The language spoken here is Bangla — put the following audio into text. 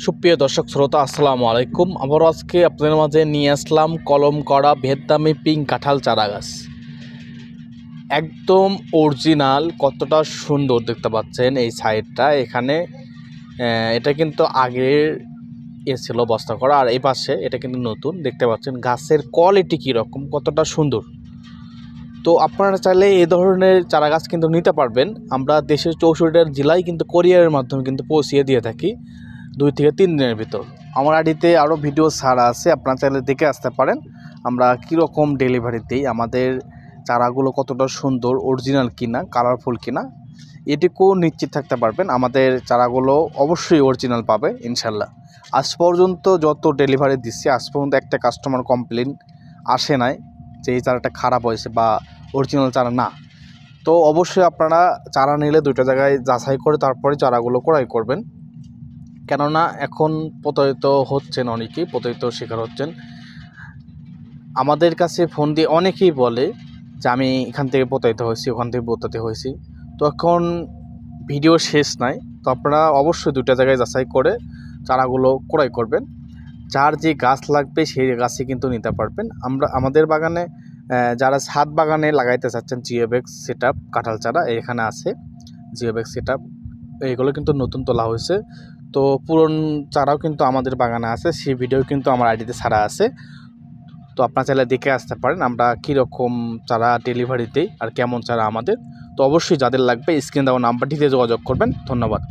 সুপ্রিয় দর্শক শ্রোতা, আসসালামু আলাইকুম। আবারও আজকে আপনাদের মাঝে নিয়ে আসলাম কলম করা ভিয়েতনামি পিঙ্ক কাঁঠাল চারা গাছ একদম অরিজিনাল, কতটা সুন্দর দেখতে পাচ্ছেন এই সাইডটা। এখানে এটা কিন্তু আগের এ ছিল বস্তা করা, আর এই পাশে এটা কিন্তু নতুন। দেখতে পাচ্ছেন গাছের কোয়ালিটি কীরকম, কতটা সুন্দর। তো আপনারা চাইলে এ ধরনের চারা গাছ কিন্তু নিতে পারবেন। আমরা দেশের চৌষট্টি জেলায় কিন্তু কোরিয়ারের মাধ্যমে কিন্তু পৌঁছিয়ে দিয়ে থাকি। দুই থেকে তিন দিনের ভিতর। আমার আইডিতে আরও ভিডিও ছাড়া আছে, আপনারা চাইলে দেখে আসতে পারেন। আমরা কীরকম ডেলিভারি দিই, আমাদের চারাগুলো কতটা সুন্দর অরিজিনাল কিনা কালারফুল কিনা, এটুকু নিশ্চিত থাকতে পারবেন। আমাদের চারাগুলো অবশ্যই অরিজিনাল পাবে, ইনশাল্লাহ। আজ পর্যন্ত যত ডেলিভারি দিচ্ছি, আজ পর্যন্ত একটা কাস্টমার কমপ্লেন আসে নাই যে এই চারাটা খারাপ হয়েছে বা অরিজিনাল চারা না। তো অবশ্যই আপনারা চারা নিলে দুইটা জায়গায় যাচাই করে তারপরে চারাগুলো ক্রয় করবেন। কেননা এখন প্রতারিত হচ্ছেন অনেকেই, প্রতারিত শিকার হচ্ছেন। আমাদের কাছে ফোন দিয়ে অনেকেই বলে যে, আমি এখান থেকে প্রতারিত হয়েছি, ওখান থেকে প্রতারিত হয়েছি। তো এখন ভিডিও শেষ নাই, তো আপনারা অবশ্যই দুইটা জায়গায় যাচাই করে চারাগুলো ক্রয় করবেন। যার যে গাছ লাগবে, সেই গাছই কিন্তু নিতে পারবেন। আমরা, আমাদের বাগানে যারা ছাদ বাগানে লাগাইতে চাচ্ছেন জিওবেক্স সেট আপ কাঁঠাল চারা, এখানে আছে জিওবেক্স সেট আপ এইগুলো কিন্তু নতুন তোলা হয়েছে। তো পুরন চারাও কিন্তু আমাদের বাগানে আছে সেই ভিডিও কিন্তু আমার আইডিতে ছাড়া আছে। তো আপনার চাইলে দেখে আসতে পারেন আমরা কীরকম চারা ডেলিভারি দিই আর কেমন চারা আমাদের। তো অবশ্যই যাদের লাগবে স্ক্রিন দেওয়া নাম্বারটিতে যোগাযোগ করবেন। ধন্যবাদ।